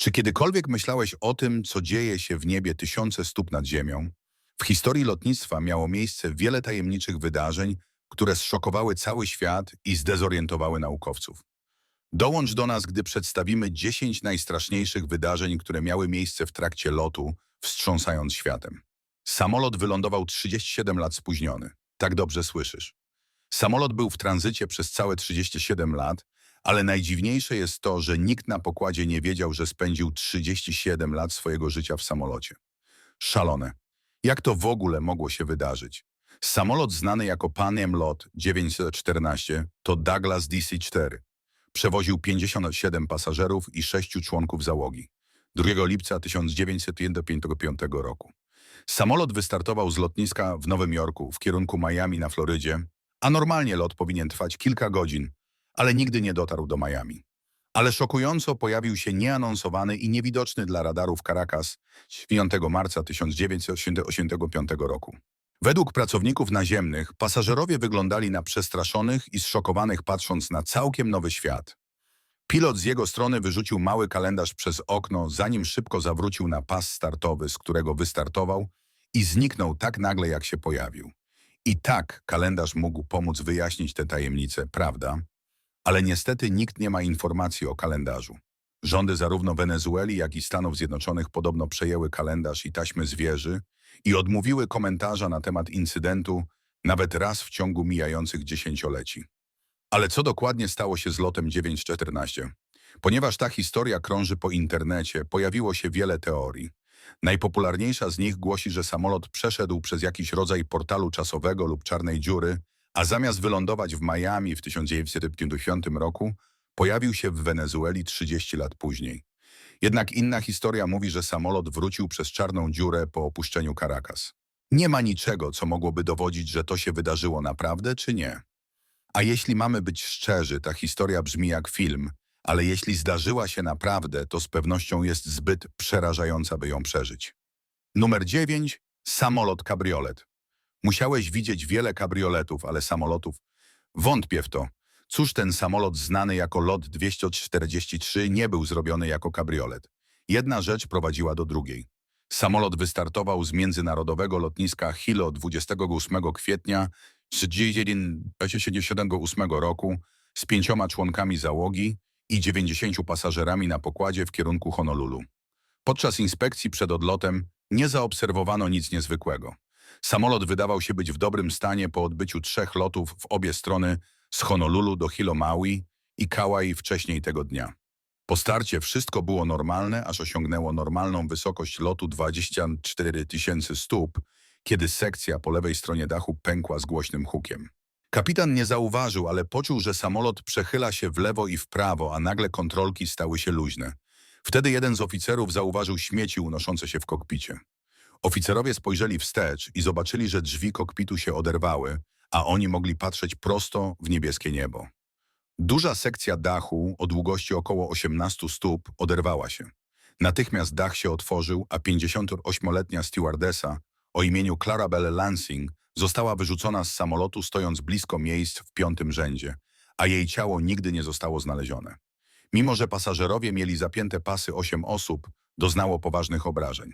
Czy kiedykolwiek myślałeś o tym, co dzieje się w niebie tysiące stóp nad ziemią? W historii lotnictwa miało miejsce wiele tajemniczych wydarzeń, które zszokowały cały świat i zdezorientowały naukowców. Dołącz do nas, gdy przedstawimy 10 najstraszniejszych wydarzeń, które miały miejsce w trakcie lotu, wstrząsając światem. Samolot wylądował 37 lat spóźniony. Tak dobrze słyszysz. Samolot był w tranzycie przez całe 37 lat, ale najdziwniejsze jest to, że nikt na pokładzie nie wiedział, że spędził 37 lat swojego życia w samolocie. Szalone. Jak to w ogóle mogło się wydarzyć? Samolot znany jako Pan Lot 914 to Douglas DC-4. Przewoził 57 pasażerów i 6 członków załogi. 2 lipca 1955 roku. Samolot wystartował z lotniska w Nowym Jorku w kierunku Miami na Florydzie, a normalnie lot powinien trwać kilka godzin, ale nigdy nie dotarł do Miami. Ale szokująco pojawił się nieanonsowany i niewidoczny dla radarów Caracas 9 marca 1985 roku. Według pracowników naziemnych pasażerowie wyglądali na przestraszonych i zszokowanych patrząc na całkiem nowy świat. Pilot z jego strony wyrzucił mały kalendarz przez okno, zanim szybko zawrócił na pas startowy, z którego wystartował i zniknął tak nagle, jak się pojawił. I tak kalendarz mógł pomóc wyjaśnić tę tajemnicę, prawda? Ale niestety nikt nie ma informacji o kalendarzu. Rządy zarówno Wenezueli, jak i Stanów Zjednoczonych podobno przejęły kalendarz i taśmy z wieży i odmówiły komentarza na temat incydentu nawet raz w ciągu mijających dziesięcioleci. Ale co dokładnie stało się z lotem 914? Ponieważ ta historia krąży po internecie, pojawiło się wiele teorii. Najpopularniejsza z nich głosi, że samolot przeszedł przez jakiś rodzaj portalu czasowego lub czarnej dziury, a zamiast wylądować w Miami w 1955 roku, pojawił się w Wenezueli 30 lat później. Jednak inna historia mówi, że samolot wrócił przez czarną dziurę po opuszczeniu Caracas. Nie ma niczego, co mogłoby dowodzić, że to się wydarzyło naprawdę, czy nie. A jeśli mamy być szczerzy, ta historia brzmi jak film, ale jeśli zdarzyła się naprawdę, to z pewnością jest zbyt przerażająca, by ją przeżyć. Numer 9. Samolot kabriolet. Musiałeś widzieć wiele kabrioletów, ale samolotów? Wątpię w to. Cóż ten samolot znany jako LOT 243 nie był zrobiony jako kabriolet. Jedna rzecz prowadziła do drugiej. Samolot wystartował z międzynarodowego lotniska Hilo 28 kwietnia 1978 roku z pięcioma członkami załogi i 90 pasażerami na pokładzie w kierunku Honolulu. Podczas inspekcji przed odlotem nie zaobserwowano nic niezwykłego. Samolot wydawał się być w dobrym stanie po odbyciu trzech lotów w obie strony z Honolulu do Hilo Maui i Kauai wcześniej tego dnia. Po starcie wszystko było normalne, aż osiągnęło normalną wysokość lotu 24 tysięcy stóp, kiedy sekcja po lewej stronie dachu pękła z głośnym hukiem. Kapitan nie zauważył, ale poczuł, że samolot przechyla się w lewo i w prawo, a nagle kontrolki stały się luźne. Wtedy jeden z oficerów zauważył śmieci unoszące się w kokpicie. Oficerowie spojrzeli wstecz i zobaczyli, że drzwi kokpitu się oderwały, a oni mogli patrzeć prosto w niebieskie niebo. Duża sekcja dachu o długości około 18 stóp oderwała się. Natychmiast dach się otworzył, a 58-letnia stewardesa o imieniu Clarabelle Lansing została wyrzucona z samolotu stojąc blisko miejsc w piątym rzędzie, a jej ciało nigdy nie zostało znalezione. Mimo, że pasażerowie mieli zapięte pasy 8 osób, doznało poważnych obrażeń.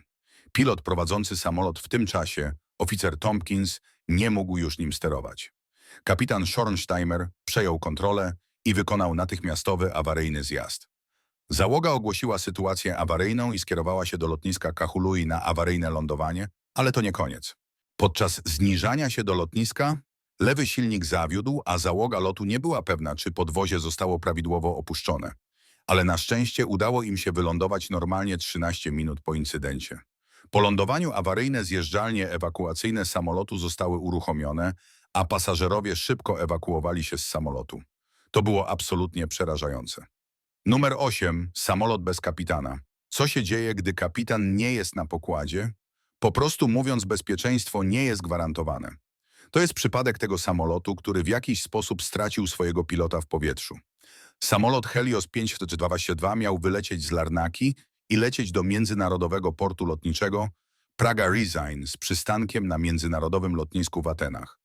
Pilot prowadzący samolot w tym czasie, oficer Tompkins, nie mógł już nim sterować. Kapitan Schornsteimer przejął kontrolę i wykonał natychmiastowy awaryjny zjazd. Załoga ogłosiła sytuację awaryjną i skierowała się do lotniska Kahului na awaryjne lądowanie, ale to nie koniec. Podczas zniżania się do lotniska lewy silnik zawiódł, a załoga lotu nie była pewna, czy podwozie zostało prawidłowo opuszczone. Ale na szczęście udało im się wylądować normalnie 13 minut po incydencie. Po lądowaniu awaryjne zjeżdżalnie ewakuacyjne samolotu zostały uruchomione, a pasażerowie szybko ewakuowali się z samolotu. To było absolutnie przerażające. Numer 8. Samolot bez kapitana. Co się dzieje, gdy kapitan nie jest na pokładzie? Po prostu mówiąc, bezpieczeństwo nie jest gwarantowane. To jest przypadek tego samolotu, który w jakiś sposób stracił swojego pilota w powietrzu. Samolot Helios 522 miał wylecieć z Larnaki i lecieć do międzynarodowego portu lotniczego Praga Resign z przystankiem na międzynarodowym lotnisku w Atenach.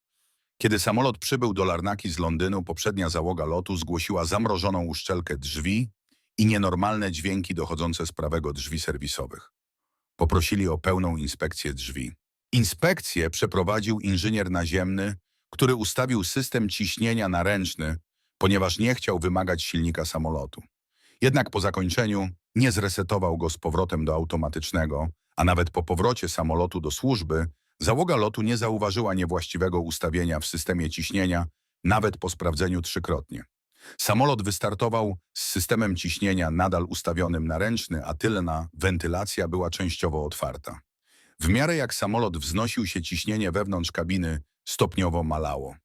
Kiedy samolot przybył do Larnaki z Londynu, poprzednia załoga lotu zgłosiła zamrożoną uszczelkę drzwi i nienormalne dźwięki dochodzące z prawego drzwi serwisowych. Poprosili o pełną inspekcję drzwi. Inspekcję przeprowadził inżynier naziemny, który ustawił system ciśnienia na ręczny, ponieważ nie chciał wymagać silnika samolotu. Jednak po zakończeniu nie zresetował go z powrotem do automatycznego, a nawet po powrocie samolotu do służby, załoga lotu nie zauważyła niewłaściwego ustawienia w systemie ciśnienia, nawet po sprawdzeniu trzykrotnie. Samolot wystartował z systemem ciśnienia nadal ustawionym na ręczny, a tylna wentylacja była częściowo otwarta. W miarę jak samolot wznosił się ciśnienie wewnątrz kabiny, stopniowo malało.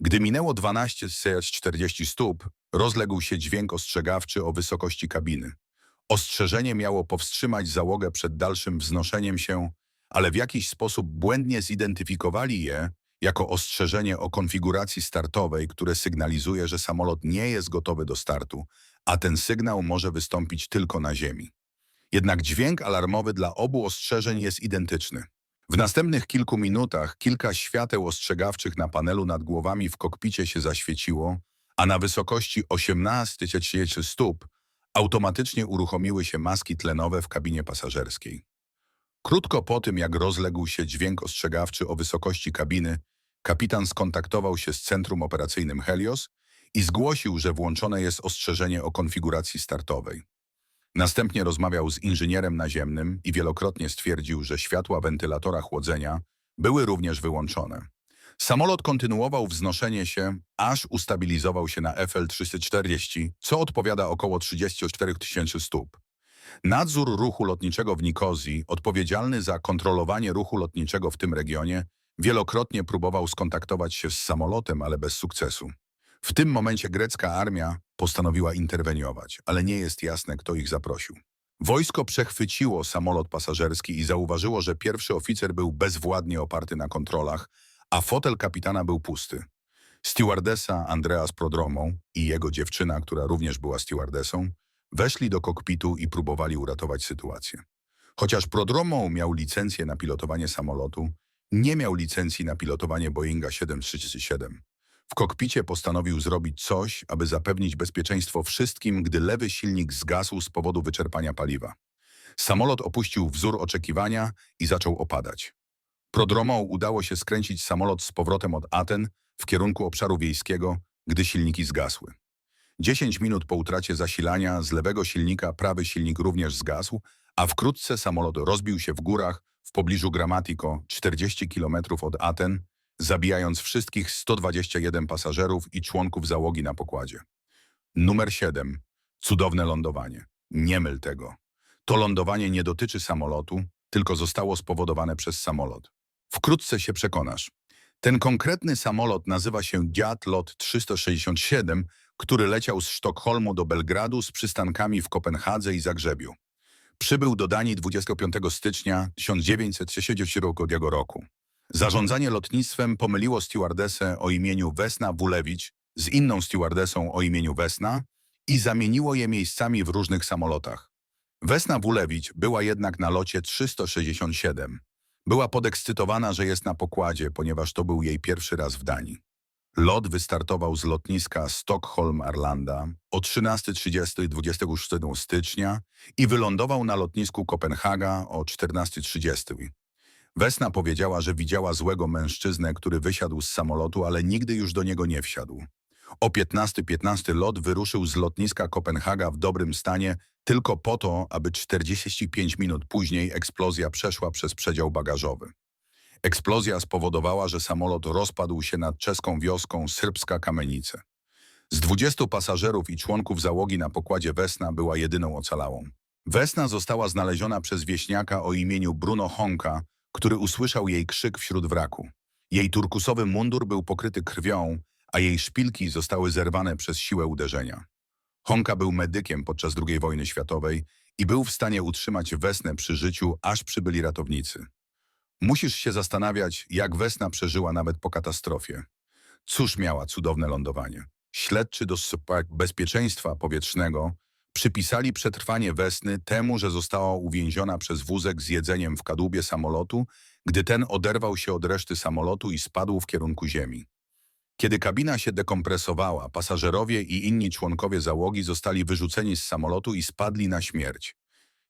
Gdy minęło 12 z 40 stóp, rozległ się dźwięk ostrzegawczy o wysokości kabiny. Ostrzeżenie miało powstrzymać załogę przed dalszym wznoszeniem się, ale w jakiś sposób błędnie zidentyfikowali je jako ostrzeżenie o konfiguracji startowej, które sygnalizuje, że samolot nie jest gotowy do startu, a ten sygnał może wystąpić tylko na ziemi. Jednak dźwięk alarmowy dla obu ostrzeżeń jest identyczny. W następnych kilku minutach kilka świateł ostrzegawczych na panelu nad głowami w kokpicie się zaświeciło, a na wysokości 18 tysięcy stóp automatycznie uruchomiły się maski tlenowe w kabinie pasażerskiej. Krótko po tym, jak rozległ się dźwięk ostrzegawczy o wysokości kabiny, kapitan skontaktował się z centrum operacyjnym Helios i zgłosił, że włączone jest ostrzeżenie o konfiguracji startowej. Następnie rozmawiał z inżynierem naziemnym i wielokrotnie stwierdził, że światła wentylatora chłodzenia były również wyłączone. Samolot kontynuował wznoszenie się, aż ustabilizował się na FL-340, co odpowiada około 34 tysięcy stóp. Nadzór ruchu lotniczego w Nikozji, odpowiedzialny za kontrolowanie ruchu lotniczego w tym regionie, wielokrotnie próbował skontaktować się z samolotem, ale bez sukcesu. W tym momencie grecka armia postanowiła interweniować, ale nie jest jasne, kto ich zaprosił. Wojsko przechwyciło samolot pasażerski i zauważyło, że pierwszy oficer był bezwładnie oparty na kontrolach, a fotel kapitana był pusty. Stewardesa Andreas Prodromą i jego dziewczyna, która również była stewardesą, weszli do kokpitu i próbowali uratować sytuację. Chociaż Prodromą miał licencję na pilotowanie samolotu, nie miał licencji na pilotowanie Boeinga 737. W kokpicie postanowił zrobić coś, aby zapewnić bezpieczeństwo wszystkim, gdy lewy silnik zgasł z powodu wyczerpania paliwa. Samolot opuścił wzór oczekiwania i zaczął opadać. Prodromą udało się skręcić samolot z powrotem od Aten w kierunku obszaru wiejskiego, gdy silniki zgasły. 10 minut po utracie zasilania z lewego silnika prawy silnik również zgasł, a wkrótce samolot rozbił się w górach w pobliżu Gramatiko, 40 km od Aten, zabijając wszystkich 121 pasażerów i członków załogi na pokładzie. Numer 7. Cudowne lądowanie. Nie myl tego. To lądowanie nie dotyczy samolotu, tylko zostało spowodowane przez samolot. Wkrótce się przekonasz. Ten konkretny samolot nazywa się Giat Lot 367, który leciał z Sztokholmu do Belgradu z przystankami w Kopenhadze i Zagrzebiu. Przybył do Danii 25 stycznia 1962 roku. Zarządzanie lotnictwem pomyliło stewardesę o imieniu Wesna Wulewicz z inną stewardesą o imieniu Wesna i zamieniło je miejscami w różnych samolotach. Wesna Wulewicz była jednak na locie 367. Była podekscytowana, że jest na pokładzie, ponieważ to był jej pierwszy raz w Danii. Lot wystartował z lotniska Stockholm-Arlanda o 13.30 26 stycznia i wylądował na lotnisku Kopenhaga o 14.30. Wesna powiedziała, że widziała złego mężczyznę, który wysiadł z samolotu, ale nigdy już do niego nie wsiadł. O 15.15 15 lot wyruszył z lotniska Kopenhaga w dobrym stanie tylko po to, aby 45 minut później eksplozja przeszła przez przedział bagażowy. Eksplozja spowodowała, że samolot rozpadł się nad czeską wioską Syrbska Kamenice. Z 20 pasażerów i członków załogi na pokładzie Wesna była jedyną ocalałą. Wesna została znaleziona przez wieśniaka o imieniu Bruno Honka, który usłyszał jej krzyk wśród wraku. Jej turkusowy mundur był pokryty krwią, a jej szpilki zostały zerwane przez siłę uderzenia. Honka był medykiem podczas II wojny światowej i był w stanie utrzymać Wesnę przy życiu, aż przybyli ratownicy. Musisz się zastanawiać, jak Wesna przeżyła nawet po katastrofie. Cóż miała cudowne lądowanie. Śledczy do bezpieczeństwa powietrznego przypisali przetrwanie Wesny temu, że została uwięziona przez wózek z jedzeniem w kadłubie samolotu, gdy ten oderwał się od reszty samolotu i spadł w kierunku ziemi. Kiedy kabina się dekompresowała, pasażerowie i inni członkowie załogi zostali wyrzuceni z samolotu i spadli na śmierć.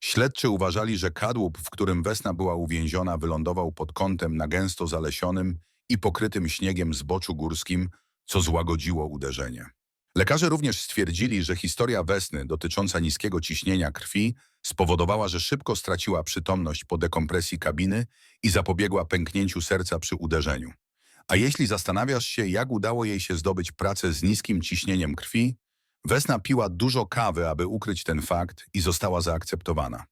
Śledczy uważali, że kadłub, w którym Wesna była uwięziona, wylądował pod kątem na gęsto zalesionym i pokrytym śniegiem zboczu górskim, co złagodziło uderzenie. Lekarze również stwierdzili, że historia Wesny dotycząca niskiego ciśnienia krwi spowodowała, że szybko straciła przytomność po dekompresji kabiny i zapobiegła pęknięciu serca przy uderzeniu. A jeśli zastanawiasz się, jak udało jej się zdobyć pracę z niskim ciśnieniem krwi, Wesna piła dużo kawy, aby ukryć ten fakt i została zaakceptowana.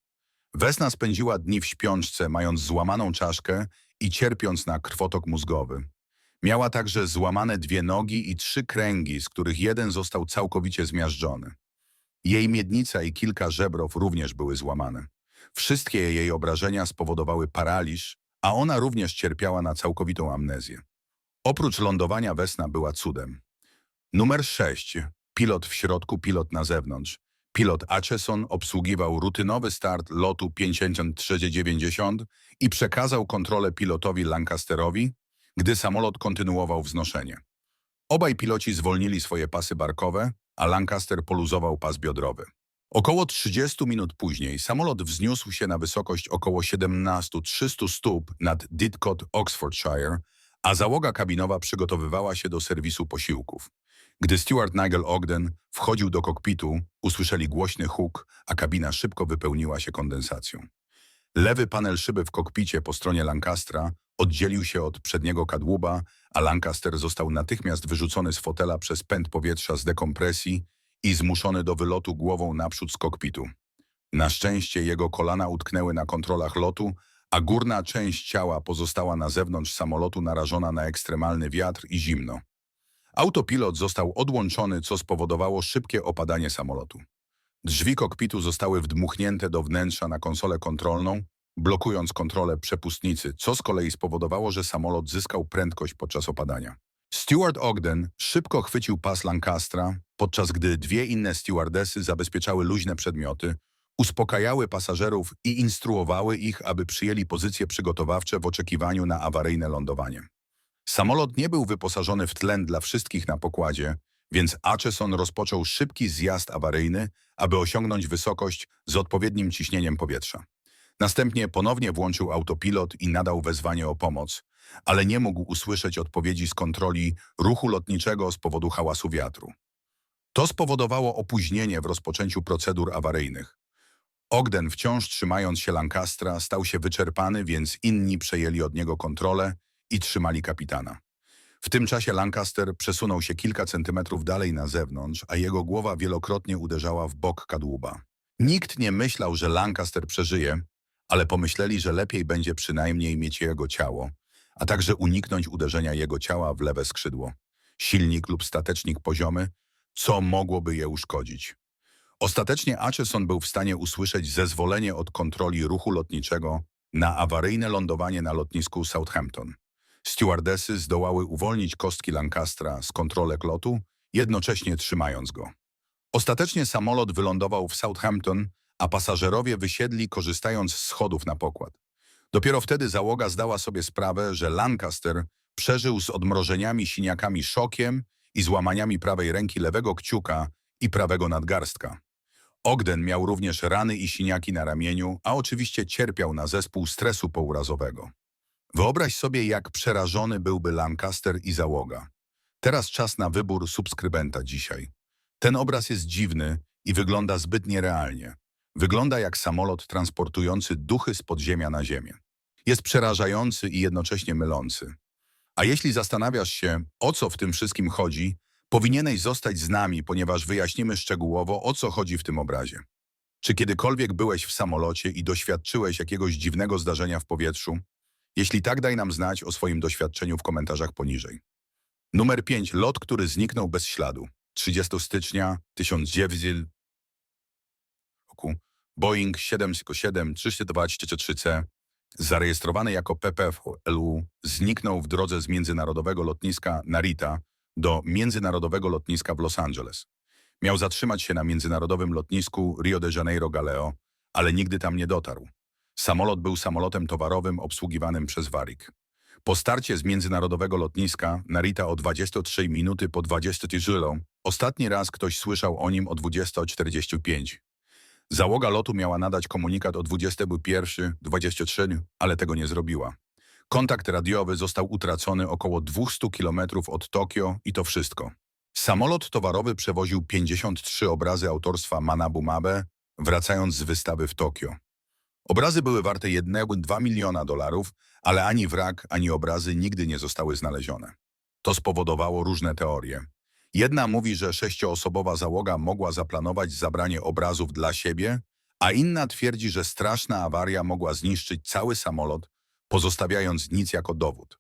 Wesna spędziła dni w śpiączce, mając złamaną czaszkę i cierpiąc na krwotok mózgowy. Miała także złamane dwie nogi i trzy kręgi, z których jeden został całkowicie zmiażdżony. Jej miednica i kilka żebrów również były złamane. Wszystkie jej obrażenia spowodowały paraliż, a ona również cierpiała na całkowitą amnezję. Oprócz lądowania Wesna była cudem. Numer 6. Pilot w środku, pilot na zewnątrz. Pilot Acheson obsługiwał rutynowy start lotu 5390 i przekazał kontrolę pilotowi Lancasterowi, gdy samolot kontynuował wznoszenie. Obaj piloci zwolnili swoje pasy barkowe, a Lancaster poluzował pas biodrowy. Około 30 minut później samolot wzniósł się na wysokość około 17-300 stóp nad Didcot, Oxfordshire, a załoga kabinowa przygotowywała się do serwisu posiłków. Gdy steward Nigel Ogden wchodził do kokpitu, usłyszeli głośny huk, a kabina szybko wypełniła się kondensacją. Lewy panel szyby w kokpicie po stronie Lancastra oddzielił się od przedniego kadłuba, a Lancaster został natychmiast wyrzucony z fotela przez pęd powietrza z dekompresji i zmuszony do wylotu głową naprzód z kokpitu. Na szczęście jego kolana utknęły na kontrolach lotu, a górna część ciała pozostała na zewnątrz samolotu narażona na ekstremalny wiatr i zimno. Autopilot został odłączony, co spowodowało szybkie opadanie samolotu. Drzwi kokpitu zostały wdmuchnięte do wnętrza na konsolę kontrolną, blokując kontrolę przepustnicy, co z kolei spowodowało, że samolot zyskał prędkość podczas opadania. Steward Ogden szybko chwycił pas Lancastra, podczas gdy dwie inne stewardesy zabezpieczały luźne przedmioty, uspokajały pasażerów i instruowały ich, aby przyjęli pozycje przygotowawcze w oczekiwaniu na awaryjne lądowanie. Samolot nie był wyposażony w tlen dla wszystkich na pokładzie, więc Acheson rozpoczął szybki zjazd awaryjny, aby osiągnąć wysokość z odpowiednim ciśnieniem powietrza. Następnie ponownie włączył autopilot i nadał wezwanie o pomoc, ale nie mógł usłyszeć odpowiedzi z kontroli ruchu lotniczego z powodu hałasu wiatru. To spowodowało opóźnienie w rozpoczęciu procedur awaryjnych. Ogden, wciąż trzymając się Lancastra, stał się wyczerpany, więc inni przejęli od niego kontrolę i trzymali kapitana. W tym czasie Lancaster przesunął się kilka centymetrów dalej na zewnątrz, a jego głowa wielokrotnie uderzała w bok kadłuba. Nikt nie myślał, że Lancaster przeżyje, ale pomyśleli, że lepiej będzie przynajmniej mieć jego ciało, a także uniknąć uderzenia jego ciała w lewe skrzydło, silnik lub statecznik poziomy, co mogłoby je uszkodzić. Ostatecznie Acheson był w stanie usłyszeć zezwolenie od kontroli ruchu lotniczego na awaryjne lądowanie na lotnisku Southampton. Stewardesy zdołały uwolnić kostki Lancastra z kontrolek lotu, jednocześnie trzymając go. Ostatecznie samolot wylądował w Southampton, a pasażerowie wysiedli korzystając z schodów na pokład. Dopiero wtedy załoga zdała sobie sprawę, że Lancaster przeżył z odmrożeniami, siniakami, szokiem i złamaniami prawej ręki lewego kciuka i prawego nadgarstka. Ogden miał również rany i siniaki na ramieniu, a oczywiście cierpiał na zespół stresu pourazowego. Wyobraź sobie, jak przerażony byłby Lancaster i załoga. Teraz czas na wybór subskrybenta dzisiaj. Ten obraz jest dziwny i wygląda zbyt nierealnie. Wygląda jak samolot transportujący duchy z podziemia na ziemię. Jest przerażający i jednocześnie mylący. A jeśli zastanawiasz się, o co w tym wszystkim chodzi, powinieneś zostać z nami, ponieważ wyjaśnimy szczegółowo, o co chodzi w tym obrazie. Czy kiedykolwiek byłeś w samolocie i doświadczyłeś jakiegoś dziwnego zdarzenia w powietrzu? Jeśli tak, daj nam znać o swoim doświadczeniu w komentarzach poniżej. Numer 5. Lot, który zniknął bez śladu. 30 stycznia 1900 roku. Boeing 707 323C, zarejestrowany jako PPFLU, zniknął w drodze z międzynarodowego lotniska Narita do międzynarodowego lotniska w Los Angeles. Miał zatrzymać się na międzynarodowym lotnisku Rio de Janeiro Galeo, ale nigdy tam nie dotarł. Samolot był samolotem towarowym obsługiwanym przez Warik. Po starcie z międzynarodowego lotniska Narita o 23 minuty po 20 żylą, ostatni raz ktoś słyszał o nim o 20.45. Załoga lotu miała nadać komunikat o 21.23, ale tego nie zrobiła. Kontakt radiowy został utracony około 200 kilometrów od Tokio i to wszystko. Samolot towarowy przewoził 53 obrazy autorstwa Manabu Mabe, wracając z wystawy w Tokio. Obrazy były warte 1,2 miliona dolarów, ale ani wrak, ani obrazy nigdy nie zostały znalezione. To spowodowało różne teorie. Jedna mówi, że sześcioosobowa załoga mogła zaplanować zabranie obrazów dla siebie, a inna twierdzi, że straszna awaria mogła zniszczyć cały samolot, pozostawiając nic jako dowód.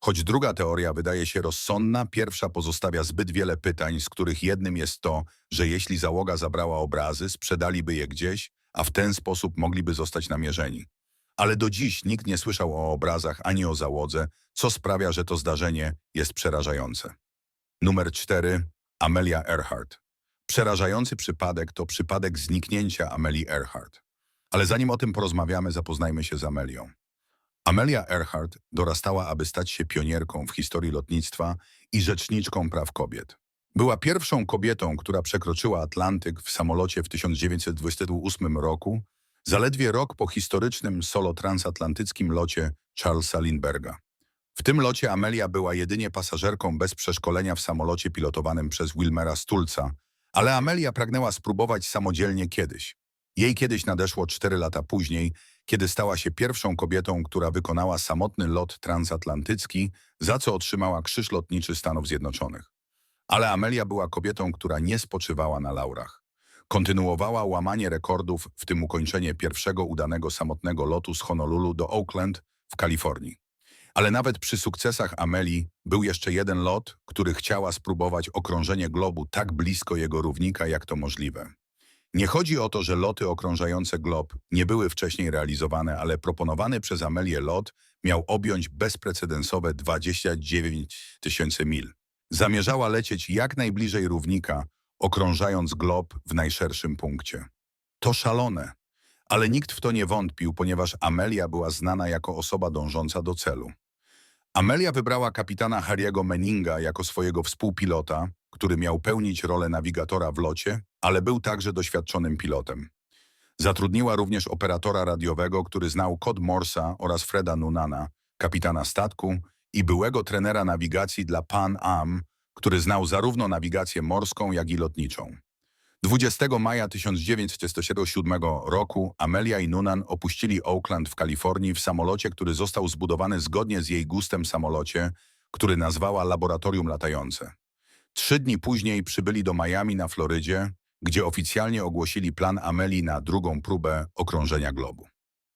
Choć druga teoria wydaje się rozsądna, pierwsza pozostawia zbyt wiele pytań, z których jednym jest to, że jeśli załoga zabrała obrazy, sprzedaliby je gdzieś, a w ten sposób mogliby zostać namierzeni. Ale do dziś nikt nie słyszał o obrazach ani o załodze, co sprawia, że to zdarzenie jest przerażające. Numer 4. Amelia Earhart. Przerażający przypadek to przypadek zniknięcia Amelii Earhart. Ale zanim o tym porozmawiamy, zapoznajmy się z Amelią. Amelia Earhart dorastała, aby stać się pionierką w historii lotnictwa i rzeczniczką praw kobiet. Była pierwszą kobietą, która przekroczyła Atlantyk w samolocie w 1928 roku, zaledwie rok po historycznym solo transatlantyckim locie Charlesa Lindberga. W tym locie Amelia była jedynie pasażerką bez przeszkolenia w samolocie pilotowanym przez Wilmera Stulca, ale Amelia pragnęła spróbować samodzielnie kiedyś. Jej kiedyś nadeszło cztery lata później, kiedy stała się pierwszą kobietą, która wykonała samotny lot transatlantycki, za co otrzymała Krzyż Lotniczy Stanów Zjednoczonych. Ale Amelia była kobietą, która nie spoczywała na laurach. Kontynuowała łamanie rekordów, w tym ukończenie pierwszego udanego samotnego lotu z Honolulu do Oakland w Kalifornii. Ale nawet przy sukcesach Amelii był jeszcze jeden lot, który chciała spróbować okrążenie globu tak blisko jego równika, jak to możliwe. Nie chodzi o to, że loty okrążające glob nie były wcześniej realizowane, ale proponowany przez Amelię lot miał objąć bezprecedensowe 29 tysięcy mil. Zamierzała lecieć jak najbliżej równika, okrążając glob w najszerszym punkcie. To szalone, ale nikt w to nie wątpił, ponieważ Amelia była znana jako osoba dążąca do celu. Amelia wybrała kapitana Harry'ego Menninga jako swojego współpilota, który miał pełnić rolę nawigatora w locie, ale był także doświadczonym pilotem. Zatrudniła również operatora radiowego, który znał kod Morsa oraz Freda Nunana, kapitana statku i byłego trenera nawigacji dla Pan Am, który znał zarówno nawigację morską, jak i lotniczą. 20 maja 1947 roku Amelia i Nunan opuścili Oakland w Kalifornii w samolocie, który został zbudowany zgodnie z jej gustem samolocie, który nazwała Laboratorium Latające. Trzy dni później przybyli do Miami na Florydzie, gdzie oficjalnie ogłosili plan Amelii na drugą próbę okrążenia globu.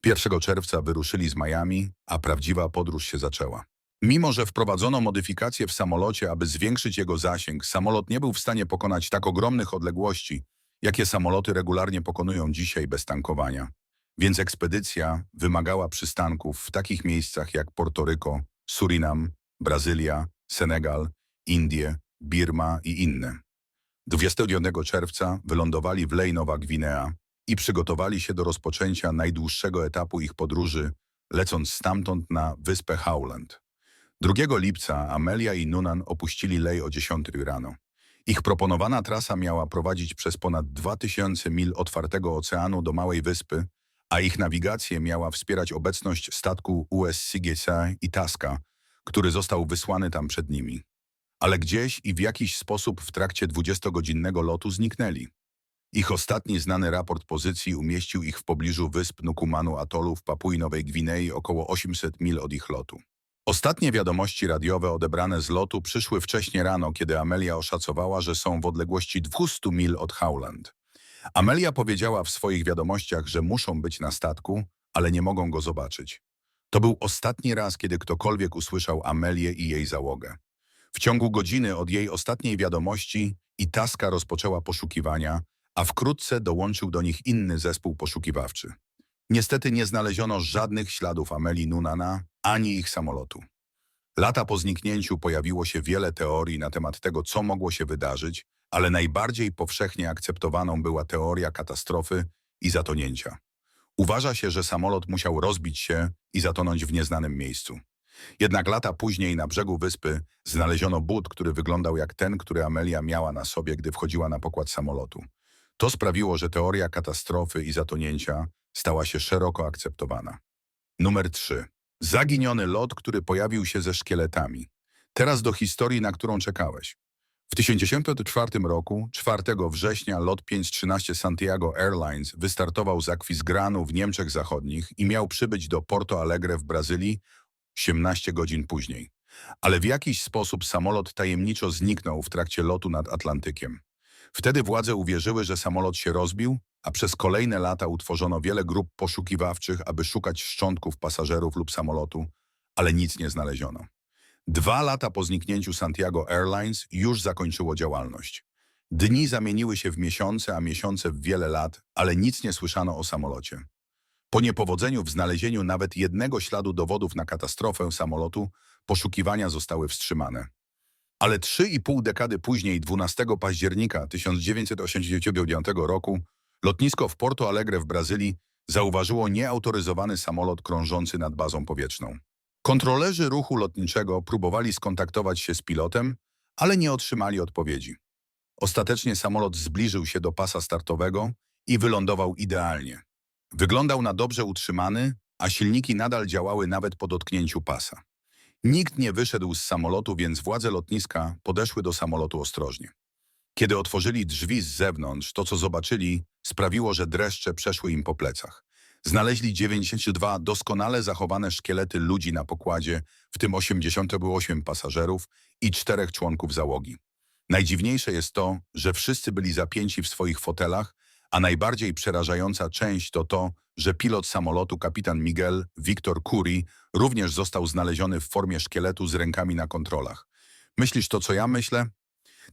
1 czerwca wyruszyli z Miami, a prawdziwa podróż się zaczęła. Mimo, że wprowadzono modyfikacje w samolocie, aby zwiększyć jego zasięg, samolot nie był w stanie pokonać tak ogromnych odległości, jakie samoloty regularnie pokonują dzisiaj bez tankowania. Więc ekspedycja wymagała przystanków w takich miejscach jak Portoryko, Surinam, Brazylia, Senegal, Indie, Birma i inne. 29 czerwca wylądowali w Lej Nowa Gwinea i przygotowali się do rozpoczęcia najdłuższego etapu ich podróży, lecąc stamtąd na wyspę Howland. 2 lipca Amelia i Nunan opuścili Lej o 10 rano. Ich proponowana trasa miała prowadzić przez ponad 2000 mil otwartego oceanu do Małej Wyspy, a ich nawigację miała wspierać obecność statku US Sigesa i Taska, który został wysłany tam przed nimi. Ale gdzieś i w jakiś sposób w trakcie 20-godzinnego lotu zniknęli. Ich ostatni znany raport pozycji umieścił ich w pobliżu wysp Nukumanu Atolu w Papui Nowej Gwinei około 800 mil od ich lotu. Ostatnie wiadomości radiowe odebrane z lotu przyszły wcześnie rano, kiedy Amelia oszacowała, że są w odległości 200 mil od Howland. Amelia powiedziała w swoich wiadomościach, że muszą być na statku, ale nie mogą go zobaczyć. To był ostatni raz, kiedy ktokolwiek usłyszał Amelię i jej załogę. W ciągu godziny od jej ostatniej wiadomości Itaska rozpoczęła poszukiwania, a wkrótce dołączył do nich inny zespół poszukiwawczy. Niestety nie znaleziono żadnych śladów Amelii Nunana ani ich samolotu. Lata po zniknięciu pojawiło się wiele teorii na temat tego, co mogło się wydarzyć, ale najbardziej powszechnie akceptowaną była teoria katastrofy i zatonięcia. Uważa się, że samolot musiał rozbić się i zatonąć w nieznanym miejscu. Jednak lata później na brzegu wyspy znaleziono but, który wyglądał jak ten, który Amelia miała na sobie, gdy wchodziła na pokład samolotu. To sprawiło, że teoria katastrofy i zatonięcia stała się szeroko akceptowana. Numer 3. Zaginiony lot, który pojawił się ze szkieletami. Teraz do historii, na którą czekałeś. W 1904 roku, 4 września, lot 513 Santiago Airlines wystartował z Aquisgranu w Niemczech Zachodnich i miał przybyć do Porto Alegre w Brazylii 18 godzin później. Ale w jakiś sposób samolot tajemniczo zniknął w trakcie lotu nad Atlantykiem. Wtedy władze uwierzyły, że samolot się rozbił, a przez kolejne lata utworzono wiele grup poszukiwawczych, aby szukać szczątków pasażerów lub samolotu, ale nic nie znaleziono. Dwa lata po zniknięciu Santiago Airlines już zakończyło działalność. Dni zamieniły się w miesiące, a miesiące w wiele lat, ale nic nie słyszano o samolocie. Po niepowodzeniu w znalezieniu nawet jednego śladu dowodów na katastrofę samolotu, poszukiwania zostały wstrzymane. Ale trzy i pół dekady później, 12 października 1989 roku, lotnisko w Porto Alegre w Brazylii zauważyło nieautoryzowany samolot krążący nad bazą powietrzną. Kontrolerzy ruchu lotniczego próbowali skontaktować się z pilotem, ale nie otrzymali odpowiedzi. Ostatecznie samolot zbliżył się do pasa startowego i wylądował idealnie. Wyglądał na dobrze utrzymany, a silniki nadal działały nawet po dotknięciu pasa. Nikt nie wyszedł z samolotu, więc władze lotniska podeszły do samolotu ostrożnie. Kiedy otworzyli drzwi z zewnątrz, to co zobaczyli sprawiło, że dreszcze przeszły im po plecach. Znaleźli 92 doskonale zachowane szkielety ludzi na pokładzie, w tym 88 pasażerów i czterech członków załogi. Najdziwniejsze jest to, że wszyscy byli zapięci w swoich fotelach, a najbardziej przerażająca część to to, że pilot samolotu kapitan Miguel Victor Curie również został znaleziony w formie szkieletu z rękami na kontrolach. Myślisz to, co ja myślę?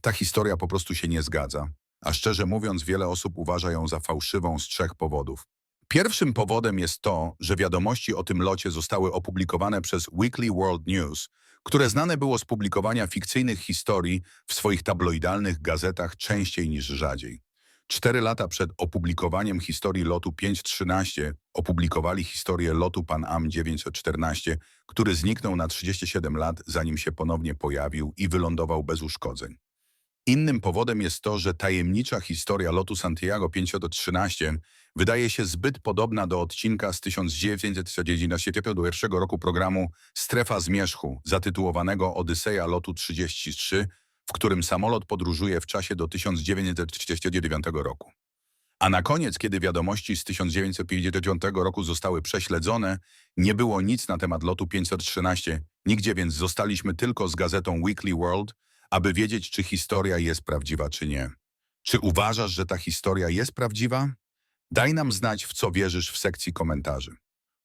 Ta historia po prostu się nie zgadza, a szczerze mówiąc wiele osób uważa ją za fałszywą z trzech powodów. Pierwszym powodem jest to, że wiadomości o tym locie zostały opublikowane przez Weekly World News, które znane było z publikowania fikcyjnych historii w swoich tabloidalnych gazetach częściej niż rzadziej. Cztery lata przed opublikowaniem historii lotu 513 opublikowali historię lotu Pan Am 914, który zniknął na 37 lat, zanim się ponownie pojawił i wylądował bez uszkodzeń. Innym powodem jest to, że tajemnicza historia lotu Santiago 513 wydaje się zbyt podobna do odcinka z 1991 roku programu Strefa Zmierzchu, zatytułowanego Odyseja lotu 33, w którym samolot podróżuje w czasie do 1939 roku. A na koniec, kiedy wiadomości z 1959 roku zostały prześledzone, nie było nic na temat lotu 513, nigdzie więc zostaliśmy tylko z gazetą Weekly World, aby wiedzieć, czy historia jest prawdziwa, czy nie. Czy uważasz, że ta historia jest prawdziwa? Daj nam znać, w co wierzysz w sekcji komentarzy.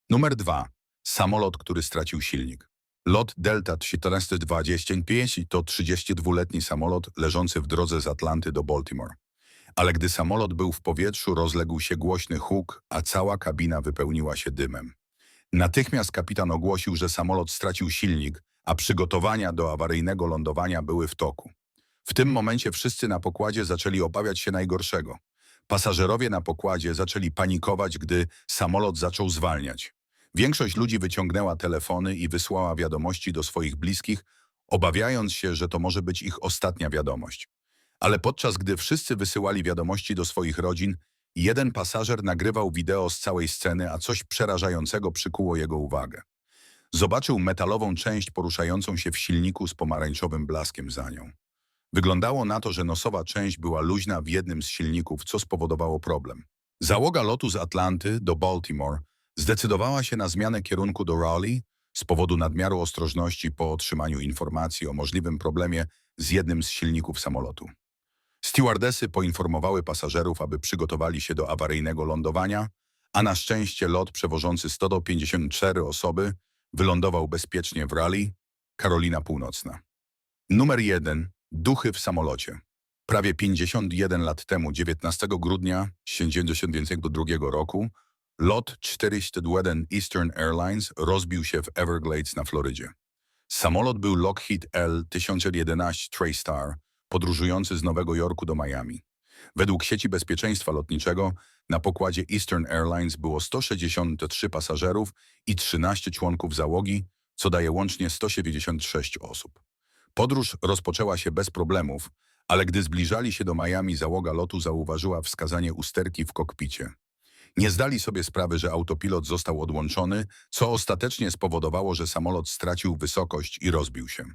Numer 2. Samolot, który stracił silnik. Lot Delta 1425 to 32-letni samolot leżący w drodze z Atlanty do Baltimore. Ale gdy samolot był w powietrzu, rozległ się głośny huk, a cała kabina wypełniła się dymem. Natychmiast kapitan ogłosił, że samolot stracił silnik, a przygotowania do awaryjnego lądowania były w toku. W tym momencie wszyscy na pokładzie zaczęli obawiać się najgorszego. Pasażerowie na pokładzie zaczęli panikować, gdy samolot zaczął zwalniać. Większość ludzi wyciągnęła telefony i wysłała wiadomości do swoich bliskich, obawiając się, że to może być ich ostatnia wiadomość. Ale podczas gdy wszyscy wysyłali wiadomości do swoich rodzin, jeden pasażer nagrywał wideo z całej sceny, a coś przerażającego przykuło jego uwagę. Zobaczył metalową część poruszającą się w silniku z pomarańczowym blaskiem za nią. Wyglądało na to, że nosowa część była luźna w jednym z silników, co spowodowało problem. Załoga lotu z Atlanty do Baltimore zdecydowała się na zmianę kierunku do Raleigh z powodu nadmiaru ostrożności po otrzymaniu informacji o możliwym problemie z jednym z silników samolotu. Stewardesy poinformowały pasażerów, aby przygotowali się do awaryjnego lądowania, a na szczęście lot przewożący 154 osoby wylądował bezpiecznie w Raleigh, Karolina Północna. Numer 1. Duchy w samolocie. Prawie 51 lat temu, 19 grudnia 1992 roku, lot 401 Eastern Airlines rozbił się w Everglades na Florydzie. Samolot był Lockheed L-1011 TrayStar, podróżujący z Nowego Jorku do Miami. Według sieci bezpieczeństwa lotniczego na pokładzie Eastern Airlines było 163 pasażerów i 13 członków załogi, co daje łącznie 176 osób. Podróż rozpoczęła się bez problemów, ale gdy zbliżali się do Miami, załoga lotu zauważyła wskazanie usterki w kokpicie. Nie zdali sobie sprawy, że autopilot został odłączony, co ostatecznie spowodowało, że samolot stracił wysokość i rozbił się.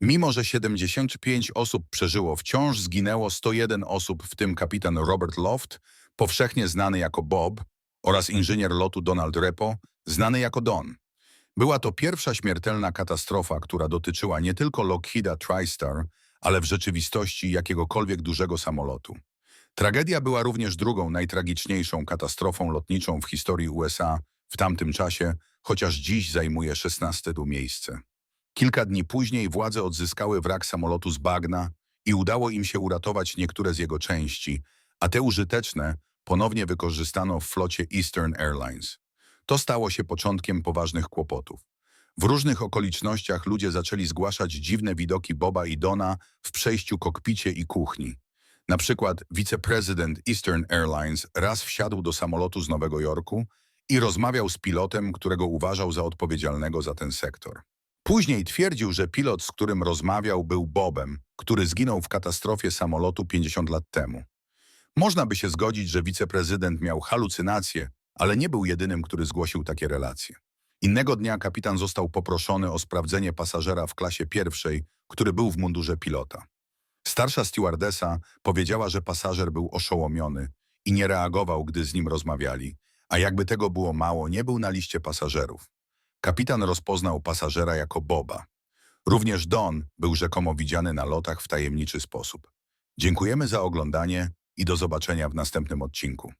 Mimo, że 75 osób przeżyło, wciąż zginęło 101 osób, w tym kapitan Robert Loft, powszechnie znany jako Bob, oraz inżynier lotu Donald Repo, znany jako Don. Była to pierwsza śmiertelna katastrofa, która dotyczyła nie tylko Lockheeda TriStar, ale w rzeczywistości jakiegokolwiek dużego samolotu. Tragedia była również drugą najtragiczniejszą katastrofą lotniczą w historii USA w tamtym czasie, chociaż dziś zajmuje 16 tu miejsce. Kilka dni później władze odzyskały wrak samolotu z bagna i udało im się uratować niektóre z jego części, a te użyteczne ponownie wykorzystano w flocie Eastern Airlines. To stało się początkiem poważnych kłopotów. W różnych okolicznościach ludzie zaczęli zgłaszać dziwne widoki Boba i Dona w przejściu kokpicie i kuchni. Na przykład wiceprezydent Eastern Airlines raz wsiadł do samolotu z Nowego Jorku i rozmawiał z pilotem, którego uważał za odpowiedzialnego za ten sektor. Później twierdził, że pilot, z którym rozmawiał, był Bobem, który zginął w katastrofie samolotu 50 lat temu. Można by się zgodzić, że wiceprezydent miał halucynacje, ale nie był jedynym, który zgłosił takie relacje. Innego dnia kapitan został poproszony o sprawdzenie pasażera w klasie pierwszej, który był w mundurze pilota. Starsza stewardesa powiedziała, że pasażer był oszołomiony i nie reagował, gdy z nim rozmawiali, a jakby tego było mało, nie był na liście pasażerów. Kapitan rozpoznał pasażera jako Boba. Również Don był rzekomo widziany na lotach w tajemniczy sposób. Dziękujemy za oglądanie i do zobaczenia w następnym odcinku.